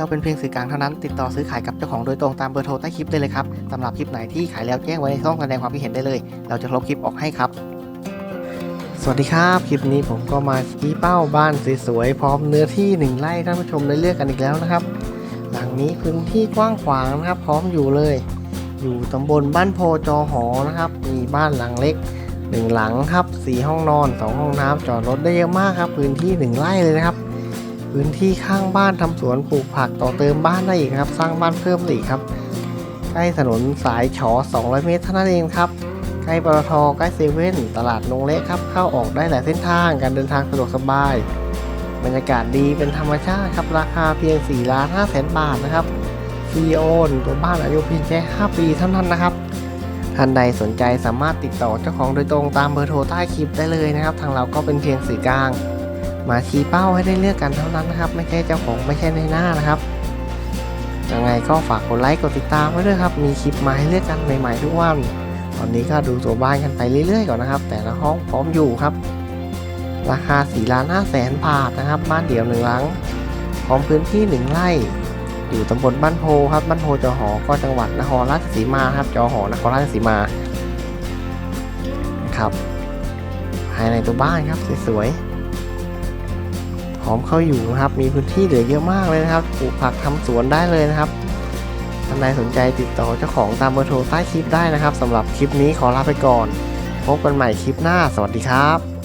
เราเป็นเพียงสื่อกลางเท่านั้น ติดต่อซื้อขายกับเจ้าของโดยตรงตามเบอร์โทรใต้คลิปได้เลยครับสำหรับคลิปไหนที่ขายแล้วแจ้งไว้ในช่องแสดงความคิดเห็นได้เลย เราจะลบคลิปออกให้ครับ สวัสดีครับ คลิปนี้ผมก็มาชี้เป้าบ้านสวยๆพร้อมเนื้อที่หนึ่งไร่ท่านผู้ชมได้เลือกกันอีกแล้วนะครับ หลังนี้พื้นที่กว้างขวางนะครับ พร้อมอยู่เลย อยู่ตำบลบ้านโพจอหอนะครับ มีบ้านหลังเล็กหนึ่งหลังครับสี่ห้องนอนสองห้องน้ำจอดรถได้เยอะมากครับ พื้นที่หนึ่งไร่เลยนะครับ พื้นที่ข้างบ้านทำสวนปลูกผักต่อเติมบ้านได้อีกครับ สร้างบ้านเพิ่มอีกครับใกล้ถนนสายฉอ200 เมตรเท่านั้นเองครับใกล้ปตทใกล้เซเว่นตลาดนงเล็กครับ เข้าออกได้หลายเส้นทางการเดินทางสะดวกสบาย บรรยากาศดีเป็นธรรมชาติครับ ราคาเพียง4ล้าน5แสนบาทนะครับฟรีโอนตัวบ้านอายุเพียงแค่ 5 ปีเท่านั้นนะครับท่านใดสนใจสามารถติดต่อเจ้าของโดยตรงตามเบอร์โทรใต้คลิปได้เลยนะครับ ทางเราก็เป็นเพียงสื่อกลาง มาชี้เป้าให้ได้เลือกกันเท่านั้นนะครับ ไม่ใช่เจ้าของไม่ใช่ในหน้านะครับยังไงก็ฝากกดไลค์กดติดตามไว้ด้วยครับ มีคลิปมาให้เลือกกันใหม่ๆทุกวัน ตอนนี้ก็ดูตัวบ้านกันไปเรื่อยๆก่อนนะครับ แต่ละห้องพร้อมอยู่ครับ ราคา4ล้าน5แสนบาทนะครับ บ้านเดี่ยวหนึ่งหลัง พร้อมพื้นที่หนึ่งไร่ อยู่ตำบลบ้านโพครับ บ้านโพจอหอ ก็จังหวัดนครราชสีมาครับ จอหอนครราชสีมา ครับ ภายในตัวบ้านครับสวยๆ หอมเข้าอยู่นะครับ มีพื้นที่เหลือเยอะมากเลยนะครับปลูกผักทำสวนได้เลยนะครับท่านใดสนใจติดต่อเจ้าของตามเบอร์โทรใต้คลิปได้นะครับสำหรับคลิปนี้ขอลาไปก่อน พบกันใหม่คลิปหน้า สวัสดีครับ